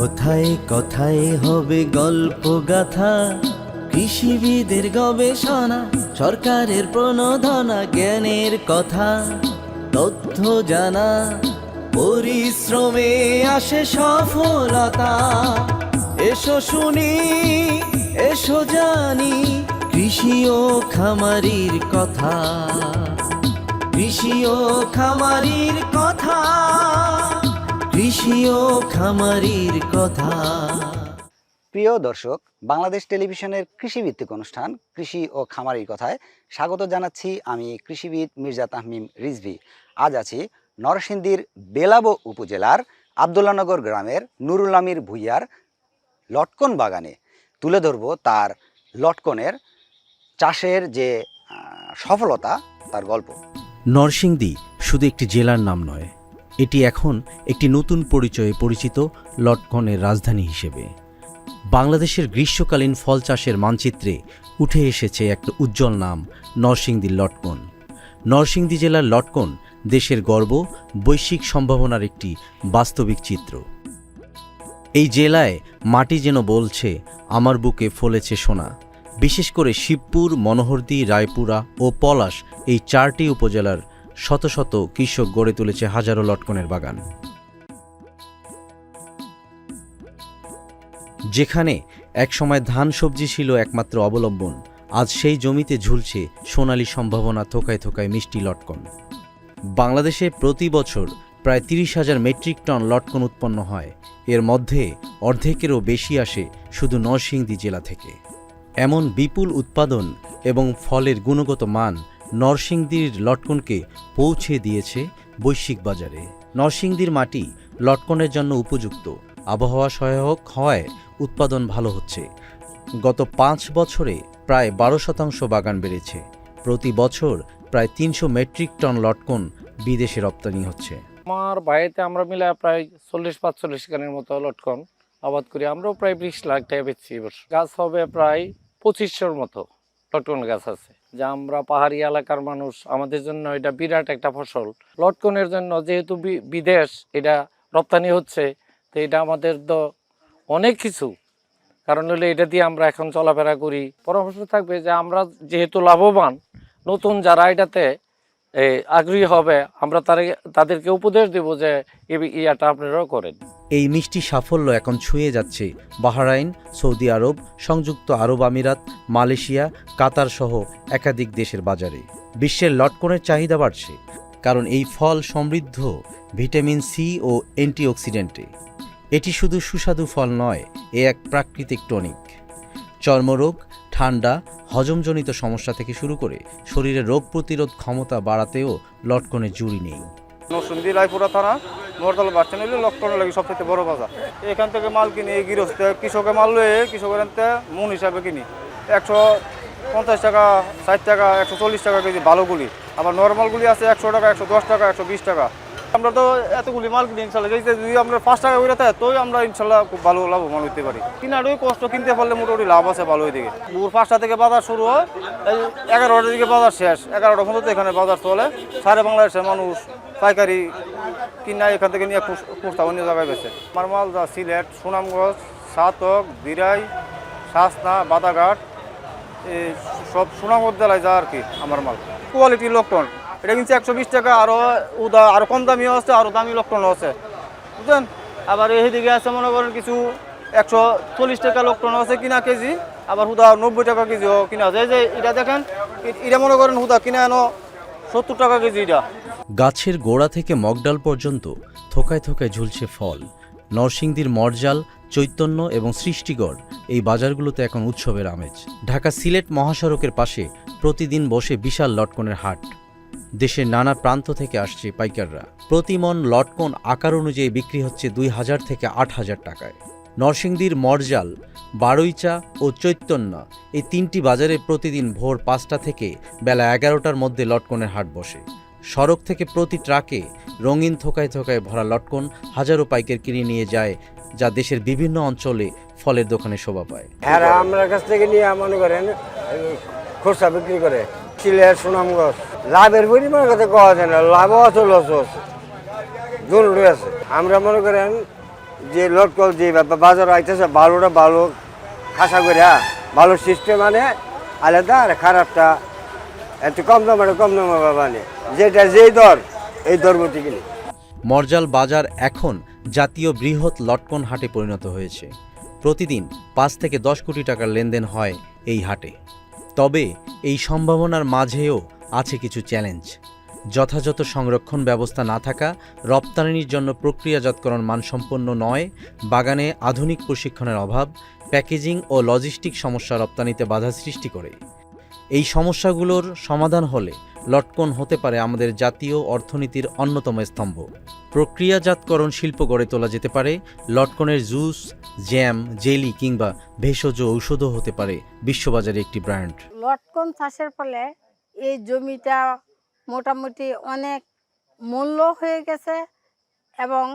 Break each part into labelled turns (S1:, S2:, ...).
S1: কথায় কথায় হবে গল্প গাথা? কৃষিবিদের গবেষণা, সরকারের প্রণোদনা, জ্ঞানের কথা, তথ্য জানা, পরিশ্রমে আসে সফলতা। এসো শুনি, এসো জানি, কৃষি ও খামারির কথা। কৃষি ও খামারির কথা, কৃষি ও খামারির কথা।
S2: প্রিয় দর্শক, বাংলাদেশ টেলিভিশনের কৃষিভিত্তিক অনুষ্ঠান, কৃষি ও খামারির কথায় স্বাগত জানাচ্ছি আমি কৃষিবিদ মির্জা তাহমিম রিজভি। আজ আছি নরসিংদীর বেলাবো উপজেলার আবদুল্লানগর গ্রামের নুরুল আমির ভুইয়ার লটকন বাগানে। তুলে ধরব তার লটকনের চাষের যে সফলতা, তার গল্প।
S3: নরসিংদী শুধু একটি জেলার নাম নয়, এটি এখন একটি নতুন পরিচয়ে পরিচিত লটকনের রাজধানী হিসেবে। বাংলাদেশের গ্রীষ্মকালীন ফল চাষের মানচিত্রে উঠে এসেছে একটা উজ্জ্বল নাম নরসিংদীর লটকন নরসিংদী জেলার লটকন দেশের গর্ব, বৈশ্বিক সম্ভাবনার একটি বাস্তবিক চিত্র। এই জেলায় মাটি যেন বলছে, আমার বুকে ফলেছে সোনা। বিশেষ করে শিবপুর, মনোহরদী, রায়পুরা ও পলাশ এই চারটি উপজেলার শত শত কৃষক গড়ে তুলেছে হাজারো লটকনের বাগান। যেখানে একসময় ধান সবজি ছিল একমাত্র অবলম্বন, আজ সেই জমিতে ঝুলছে সোনালি সম্ভাবনা থোকায় থোকায় মিষ্টি লটকন। বাংলাদেশে প্রতি বছর প্রায় তিরিশ হাজার মেট্রিক টন লটকন উৎপন্ন হয়। এর মধ্যে অর্ধেকেরও বেশি আসে শুধু নরসিংদী জেলা থেকে। এমন বিপুল উৎপাদন এবং ফলের গুণগত মান নরসিংদীর লটকনকে পৌঁছে দিয়েছে বৈশ্বিক বাজারে। নরসিংদীর মাটি লটকনের জন্য উপযুক্ত। আবহাওয়া সহায়ক হওয়ায় উৎপাদন ভালো হচ্ছে। গত পাঁচ বছরে প্রায় বারো শতাংশ বাগান বেড়েছে। প্রতি বছর প্রায় তিনশো মেট্রিক টন লটকন বিদেশে রপ্তানি হচ্ছে।
S4: আমার বাড়িতে আমরা মিলে প্রায় চল্লিশ পাঁচচল্লিশ গানের মতো লটকন আবাদ করি। আমরাও প্রায় বিশ লাখ টাকা বেচছি এবার গাছ হবে প্রায় পঁচিশশোর মতো লটকন গাছ আছে, যা আমরা পাহাড়ি এলাকার মানুষ, আমাদের জন্য এটা বিরাট একটা ফসল। লটকনের জন্য যেহেতু বিদেশ, এটা রপ্তানি হচ্ছে, তো এটা আমাদের তো অনেক কিছু। কারণ হলে এটা দিয়ে আমরা এখন চলাফেরা করি। পরামর্শ থাকবে যে আমরা যেহেতু লাভবান, নতুন যারা এটাতে আগ্রহী হবে, আমরা তাদেরকে উপদেশ দেব যে ইয়াটা আপনারাও করেন।
S3: এই মিষ্টি সাফল্য এখন ছুঁয়ে যাচ্ছে বাহরাইন, সৌদি আরব, সংযুক্ত আরব আমিরাত, মালয়েশিয়া, কাতার সহ একাধিক দেশের বাজারে। বিশ্বের লটকনের চাহিদা বাড়ছে, কারণ এই ফল সমৃদ্ধ ভিটামিন সি ও অ্যান্টিঅক্সিডেন্টে। এটি শুধু সুস্বাদু ফল নয়, এ এক প্রাকৃতিক টনিক। চর্মরোগ, ঠান্ডা, হজমজনিত সমস্যা থেকে শুরু করে শরীরে রোগ প্রতিরোধ ক্ষমতা বাড়াতেও লটকনের জুড়ি নেই।
S5: নরসিংদী, রায়পুরা থানা মোহরতলা বাস স্ট্যান্ড হইলে লক্ষণ লাগে সবথেকে বড় বাজার। এখান থেকে মাল কিনি, গৃহস্থ কৃষকের মাল লয়ে কৃষকের আনতে মন হিসাবে কিনি। একশো পঞ্চাশ টাকা, ষাট টাকা, একশো চল্লিশ টাকা কেজি ভালোগুলি আবার নর্মালগুলি আছে একশো টাকা, একশো দশ টাকা, একশো বিশ টাকা। আমরা তো এতগুলি মাল কিনি ইনশাল্লাহ। এই যদি আমরা পাঁচ টাকা করে থাকে তোই আমরা ইনশাল্লাহ খুব ভালো লাভবান হইতে পারি। কিনারও কষ্ট, কিনতে পারলে মোটামুটি লাভ আছে ভালো ওই দিকে ভোর পাঁচটা থেকে বাজার শুরু হয়, এই এগারোটার দিকে বাজার শেষ। এগারোটা পর্যন্ত এখানে বাজার চলে। সারে বাংলাদেশের মানুষ পাইকারি কিনা এখান থেকে নিয়ে খুঁজতে অন্য জায়গায় বেছে আমার মাল যা সিলেট, সুনামগঞ্জ, সাতক দিরাই শাসনা বাদাঘাট, এই সব সুনামগঞ্জ জেলায় যা আর কি আমার মাল। কোয়ালিটি লক্ষণ এটা কিন্তু একশো বিশ টাকা আরও উদা আরও কম দামিও আছে আরও দামি লক্ষণ আছে। বুঝলেন? আবার এইদিকে আছে মনে করেন কিছু একশো চল্লিশ টাকা লক্ষণ আছে কিনা কেজি, আবার হুদা নব্বই টাকা কেজিও কিনা আছে। যে এটা দেখেন, এটা মনে করেন হুদা কিনা এনো সত্তর টাকা কেজি এটা।
S3: গাছের গোড়া থেকে মগডাল পর্যন্ত থোকায় থোকায় ঝুলছে ফল। নরসিংদীর মরজাল, চৈতন্য এবং সৃষ্টিগড় এই বাজারগুলোতে এখন উৎসবের আমেজ। ঢাকা সিলেট মহাসড়কের পাশে প্রতিদিন বসে বিশাল লটকনের হাট। দেশের নানা প্রান্ত থেকে আসছে পাইকাররা। প্রতিমন লটকন আকার অনুযায়ী বিক্রি হচ্ছে দুই হাজার থেকে আট হাজার টাকায়। নরসিংদীর মরজাল, বারুইচা ও চৈতন্য এই তিনটি বাজারে প্রতিদিন ভোর পাঁচটা থেকে বেলা এগারোটার মধ্যে লটকনের হাট বসে। সড়ক থেকে প্রতি ট্রাকে রঙিন থোকায় থোকায় ভরা লটকন হাজারো পাইকার কিনে নিয়ে যায়, যা দেশের বিভিন্ন অঞ্চলে ফলের দোকানে শোভা পায়।
S6: আর আমরা কাছ থেকে নিয়ে মনে করেন খোসা বিক্রি করে সিলেট সুনামগঞ্জ। লাভের পরিমাণ কথা কওয়া যায় না, লাভও আছে, লসও আছে আছে। আমরা মনে করেন, যে লটকল যে বাজার আইতেছে, ভালোটা ভালো, খাসা করে ভালো সিস্টেম মানে আলাদা আর খারাপটা একটু কম দামে কম দামে মানে। যেটা যেই দর, এই
S3: মরজাল বাজার এখন জাতীয় বৃহৎ লটকন হাটে পরিণত হয়েছে। প্রতিদিন পাঁচ থেকে দশ কোটি টাকার লেনদেন হয় এই হাটে। তবে এই সম্ভাবনার মাঝেও আছে কিছু চ্যালেঞ্জ। যথাযথ সংরক্ষণ ব্যবস্থা না থাকা, রপ্তানির জন্য প্রক্রিয়াজাতকরণ মানসম্পন্ন নয়, বাগানে আধুনিক প্রশিক্ষণের অভাব, প্যাকেজিং ও লজিস্টিক সমস্যা রপ্তানিতে বাধা সৃষ্টি করে। এই সমস্যাগুলোর সমাধান হলে লটকন হতে পারে আমাদের জাতীয় অর্থনীতির অন্যতম স্তম্ভ। প্রক্রিয়াজাতকরণ শিল্প গড়ে তোলা যেতে পারে, লটকনের জুস, জ্যাম, জেলি কিংবা ভেষজ ঔষধও হতে পারে বিশ্ববাজারে একটি ব্র্যান্ড।
S7: লটকন চাষের ফলে এই জমিটা মোটামুটি অনেক মূল্য হয়ে গেছে এবং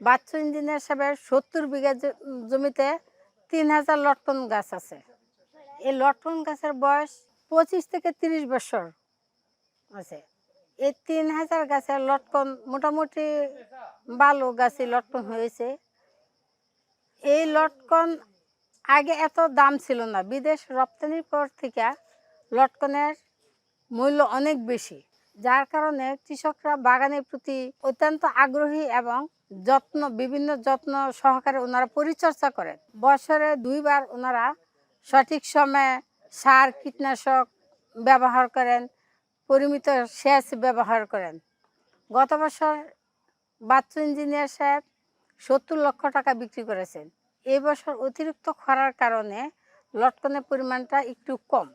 S7: বাচ্চু ইঞ্জিনিয়ার সাহেবের সত্তর বিঘা জমিতে তিন হাজার লটকন গাছ আছে। এই লটকন গাছের বয়স পঁচিশ থেকে তিরিশ বছর আছে। এই তিন হাজার গাছের লটকন মোটামুটি ভালো গাছে লটকন হয়েছে। এই লটকন আগে এত দাম ছিল না। বিদেশ রপ্তানির পর থেকে লটকনের মূল্য অনেক বেশি। যার কারণে কৃষকরা বাগানের প্রতি অত্যন্ত আগ্রহী এবং যত্ন, বিভিন্ন যত্ন সহকারে ওনারা পরিচর্যা করেন। বছরে দুইবার ওনারা সঠিক সময়ে সার কীটনাশক ব্যবহার করেন, পরিমিত সেচ ব্যবহার করেন। গত বছর বাচ্চু ইঞ্জিনিয়ার সাহেব সত্তর লক্ষ টাকা বিক্রি করেছেন। এই বছর অতিরিক্ত খরার কারণে লটকনের পরিমাণটা একটু কম।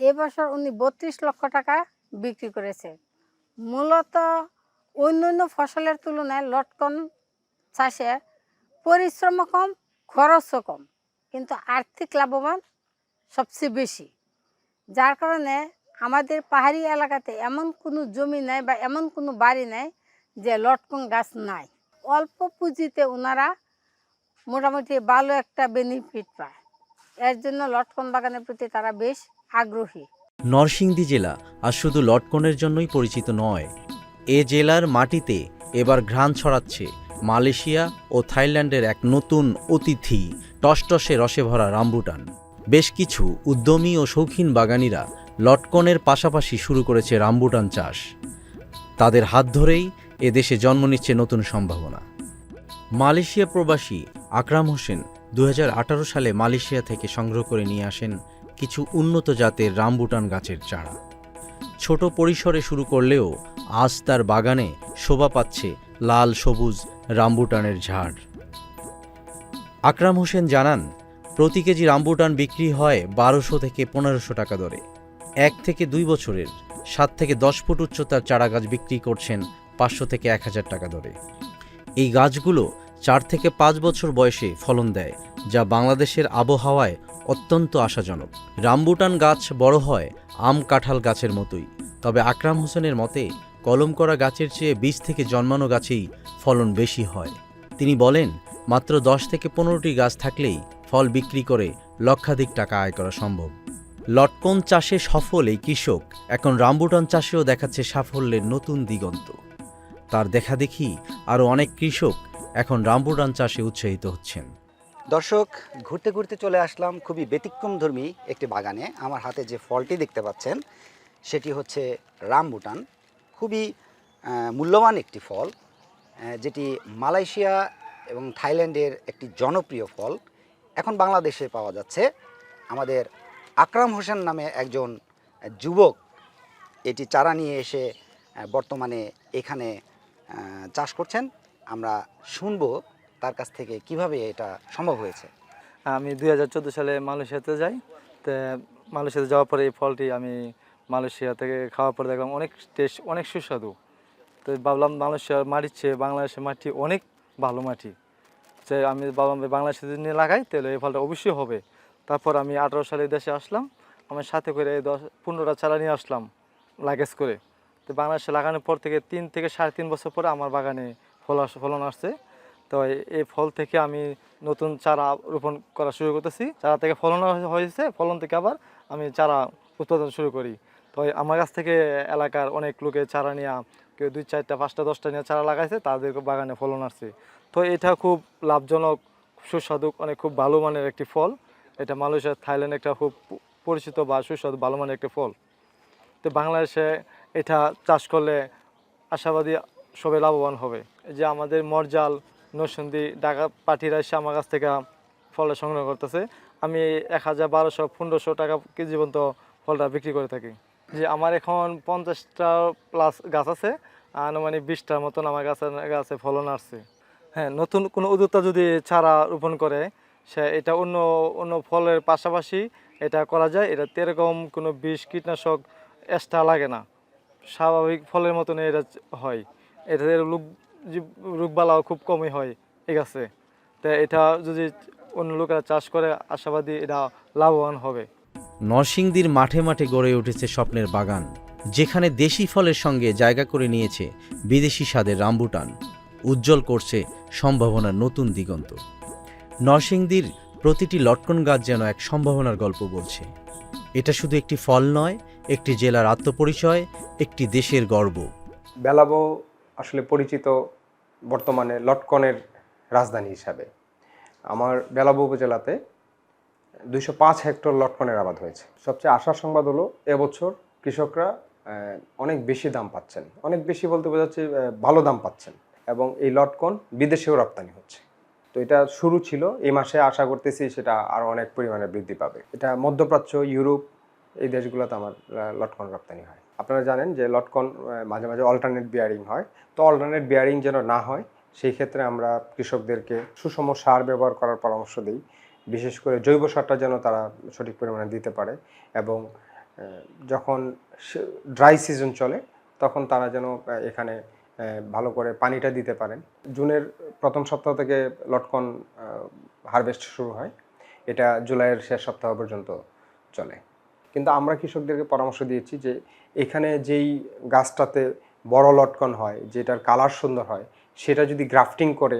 S7: এবছর উনি বত্রিশ লক্ষ টাকা বিক্রি করেছে মূলত অন্য অন্য ফসলের তুলনায় লটকন চাষে পরিশ্রমও কম, খরচও কম। কিন্তু আর্থিক লাভবান সবচেয়ে বেশি। যার কারণে আমাদের পাহাড়ি এলাকাতে এমন কোনো জমি নাই বা এমন কোনো বাড়ি নাই যে লটকন গাছ নাই। অল্প পুঁজিতে ওনারা মোটামুটি ভালো একটা বেনিফিট পায়। এর জন্য লটকন বাগানের প্রতি তারা বেশ আগ্রহী।
S3: নরসিংদী জেলা আর শুধু লটকনের জন্যই পরিচিত নয়, এ জেলার মাটিতে এবার ঘ্রাণ ছড়াচ্ছে মালয়েশিয়া ও থাইল্যান্ডের এক নতুন অতিথি, টসটসে রসে ভরা রামবুটান। বেশ কিছু উদ্যমী ও শৌখিন বাগানিরা লটকনের পাশাপাশি শুরু করেছে রামবুটান চাষ। তাদের হাত ধরেই এ দেশে জন্ম নিচ্ছে নতুন সম্ভাবনা। মালয়েশিয়া প্রবাসী আকরাম হোসেন দু হাজার আঠারো সালে মালয়েশিয়া থেকে সংগ্রহ করে নিয়ে আসেন কিছু উন্নত জাতের রামবুটান গাছের চারা। ছোট পরিসরে শুরু করলেও আজ তার বাগানে শোভা পাচ্ছে লাল সবুজ রামবুটানের ঝাড়। আকরাম হোসেন জানান প্রতি কেজি রামবুটান বিক্রি হয় বারোশো থেকে পনেরোশো টাকা দরে। এক থেকে দুই বছরের, সাত থেকে দশ ফুট উচ্চতার চারা গাছ বিক্রি করছেন পাঁচশো থেকে এক হাজার টাকা দরে। এই গাছগুলো চার থেকে পাঁচ বছর বয়সে ফলন দেয়, যা বাংলাদেশের আবহাওয়ায় অত্যন্ত আশাজনক। রামবুটান গাছ বড় হয় আম কাঁঠাল গাছের মতোই, তবে আকরাম হোসেনের মতে কলম করা গাছের চেয়ে বীজ থেকে জন্মানো গাছেই ফলন বেশি হয়। তিনি বলেন, মাত্র দশ থেকে পনেরোটি গাছ থাকলেই ফল বিক্রি করে লক্ষাধিক টাকা আয় করা সম্ভব। লটকন চাষে সফল এই কৃষক, এখন রামবুটান চাষেও দেখাচ্ছে সাফল্যের নতুন দিগন্ত। তার দেখা দেখি আরও অনেক কৃষক এখন রামবুটান চাষে উৎসাহিত হচ্ছেন।
S2: দর্শক, ঘুরতে ঘুরতে চলে আসলাম খুবই ব্যতিক্রমধর্মী একটি বাগানে। আমার হাতে যে ফলটি দেখতে পাচ্ছেন, সেটি হচ্ছে রামবুটান। খুবই মূল্যবান একটি ফল যেটি মালয়েশিয়া এবং থাইল্যান্ডের একটি জনপ্রিয় ফল। এখন বাংলাদেশে পাওয়া যাচ্ছে আমাদের আকরাম হোসেন নামে একজন যুবক। এটি চারা নিয়ে এসে বর্তমানে এখানে চাষ করছেন। আমরা শুনব তার কাছ থেকে কীভাবে এটা সম্ভব হয়েছে।
S8: আমি দুই হাজার চোদ্দ সালে মালয়েশিয়াতে যাই। তো মালয়েশিয়াতে যাওয়ার পরে এই ফলটি আমি মালয়েশিয়া থেকে খাওয়ার পরে দেখলাম অনেক টেস্ট অনেক সুস্বাদু। তো ভাবলাম মালয়েশিয়ার মাটির চেয়ে বাংলাদেশের মাটি অনেক ভালো মাটি। যে আমি বাংলাদেশে যদি নিয়ে লাগাই, তাহলে এই ফলটা অবশ্যই হবে। তারপর আমি আঠারো সালে দেশে আসলাম, আমার সাথে করে এই দশ, পনেরোটা চারা নিয়ে আসলাম লাগেজ করে। তো বাংলাদেশে লাগানোর পর থেকে তিন থেকে সাড়ে তিন বছর পরে আমার বাগানে ফল ফলন আসছে। তো এই- এই ফল থেকে আমি নতুন চারা রোপণ করা শুরু করতেছি। চারা থেকে ফলন হয়েছে, ফলন থেকে আবার আমি চারা উৎপাদন শুরু করি। তো আমার কাছ থেকে এলাকার অনেক লোকে চারা নিয়ে কেউ দুই চারটা, পাঁচটা, দশটা নিয়ে চারা লাগাইছে তাদের বাগানে ফলন আসছে তো এটা খুব লাভজনক, সুস্বাদু অনেক খুব ভালো মানের একটি ফল। এটা মালয়েশিয়া, থাইল্যান্ড একটা খুব পরিচিত বা সুস্বাদু, ভালো মানের একটি ফল। তো বাংলাদেশে এটা চাষ করলে আশাবাদী সবাই লাভবান হবে। যে আমাদের মরজাল, নরসিংদী, ঢাকা পাঠিরা এসে আমার কাছ থেকে ফলটা সংগ্রহ করতেছে। আমি এক হাজার বারোশো, পনেরোশো টাকা কেজি পর্যন্ত ফলটা বিক্রি করে থাকি। যে আমার এখন পঞ্চাশটা প্লাস গাছ আছে, আনুমানিক বিশটার মতন আমার গাছে গাছে ফলন আসছে। হ্যাঁ নতুন কোনো উদ্যোক্তা যদি চারা রোপণ করে, সে এটা অন্য অন্য ফলের পাশাপাশি এটা করা যায়, এটা এরকম কোনো বিষ, কীটনাশক এক্সট্রা লাগে না। স্বাভাবিক ফলের মতন এটা হয়। এটাতে রোগ রোগবালাও খুব কমই হয় ঠিক আছে তো এটা যদি অন্য লোকেরা চাষ করে, আশাবাদী এটা লাভবান হবে।
S3: নরসিংদীর মাঠে মাঠে গড়ে উঠেছে স্বপ্নের বাগান, যেখানে দেশি ফলের সঙ্গে জায়গা করে নিয়েছে বিদেশি স্বাদের রামবুটান উজ্জ্বল করছে সম্ভাবনার নতুন দিগন্ত। নরসিংদীর প্রতিটি লটকন গাছ যেন এক সম্ভাবনার গল্প বলছে। এটা শুধু একটি ফল নয়, একটি জেলার আত্মপরিচয়, একটি দেশের গর্ব।
S9: বেলাবো আসলে পরিচিত বর্তমানে লটকনের রাজধানী হিসাবে। আমার বেলাবো উপজেলাতে দুইশো পাঁচ হেক্টর লটকনের আবাদ হয়েছে। সবচেয়ে আশার সংবাদ হলো, এবছর কৃষকরা অনেক বেশি দাম পাচ্ছেন। অনেক বেশি বলতে বোঝাচ্ছে ভালো দাম পাচ্ছেন। এবং এই লটকন বিদেশেও রপ্তানি হচ্ছে। তো এটা শুরু ছিল, এই মাসে আশা করতেছি সেটা আরও অনেক পরিমাণে বৃদ্ধি পাবে। এটা মধ্যপ্রাচ্য, ইউরোপ, এই দেশগুলোতে আমার লটকন রপ্তানি হয়। আপনারা জানেন যে লটকন মাঝে মাঝে অল্টারনেট বিয়ারিং হয়। তো অল্টারনেট বিয়ারিং যেন না হয়, সেই ক্ষেত্রে আমরা কৃষকদেরকে সুষম সার ব্যবহার করার পরামর্শ দিই। বিশেষ করে জৈব সারটা যেন তারা সঠিক পরিমাণে দিতে পারে এবং যখন ড্রাই সিজন চলে, তখন তারা যেন এখানে ভালো করে পানিটা দিতে পারেন। জুনের প্রথম সপ্তাহ থেকে লটকন হারভেস্ট শুরু হয়। এটা জুলাইয়ের শেষ সপ্তাহ পর্যন্ত চলে। কিন্তু আমরা কৃষকদেরকে পরামর্শ দিয়েছি যে, এখানে যেই গাছটাতে বড় লটকন হয়, যেটার কালার সুন্দর হয়, সেটা যদি গ্রাফটিং করে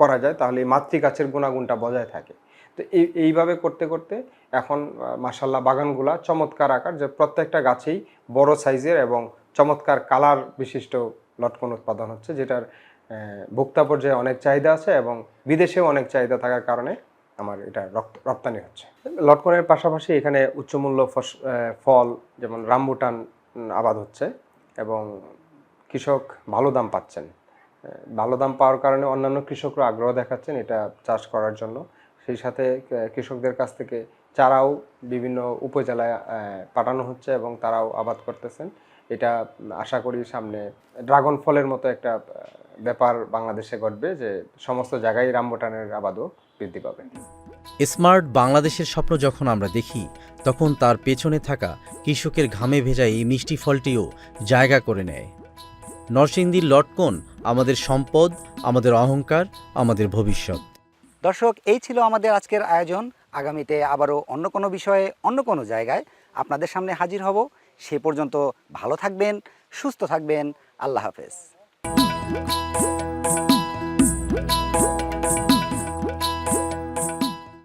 S9: করা যায়, তাহলে মাতৃ গাছের গুণাগুণটা বজায় থাকে। তো এই, এইভাবে করতে করতে এখন মাসাল্লাহ বাগানগুলা চমৎকার আকার, যে প্রত্যেকটা গাছেই বড় সাইজের এবং চমৎকার কালার বিশিষ্ট লটকন উৎপাদন হচ্ছে, যেটার ভোক্তা পর্যায়ে অনেক চাহিদা আছে এবং বিদেশেও অনেক চাহিদা থাকার কারণে আমার এটা রপ্ত- রপ্তানি হচ্ছে। লটকনের পাশাপাশি এখানে উচ্চমূল্য ফল যেমন রামবুটান আবাদ হচ্ছে এবং কৃষক ভালো দাম পাচ্ছেন। ভালো দাম পাওয়ার কারণে অন্যান্য কৃষকরা আগ্রহ দেখাচ্ছেন এটা চাষ করার জন্য। সেই সাথে কৃষকদের কাছ থেকে চারাও বিভিন্ন উপজেলায় পাঠানো হচ্ছে এবং তারাও আবাদ করতেছেন। এটা আশা করি সামনে ড্রাগন ফলের মতো একটা ব্যাপার বাংলাদেশে ঘটবে যে সমস্ত জায়গায় রামবুটানের আবাদও বৃদ্ধি পাবে।
S3: স্মার্ট বাংলাদেশের স্বপ্ন যখন আমরা দেখি, তখন তার পেছনে থাকা কৃষকের ঘামে ভেজা এই মিষ্টি ফলটিও জায়গা করে নেয়। নরসিংদীর লটকন আমাদের সম্পদ, আমাদের অহংকার, আমাদের ভবিষ্যৎ।
S2: দর্শক, এই ছিল আমাদের আজকের আয়োজন। আগামীতে আবারও অন্য কোনো বিষয়ে, অন্য কোনো জায়গায় আপনাদের সামনে হাজির হব। সে পর্যন্ত ভালো থাকবেন, সুস্থ থাকবেন। আল্লাহ হাফেজ।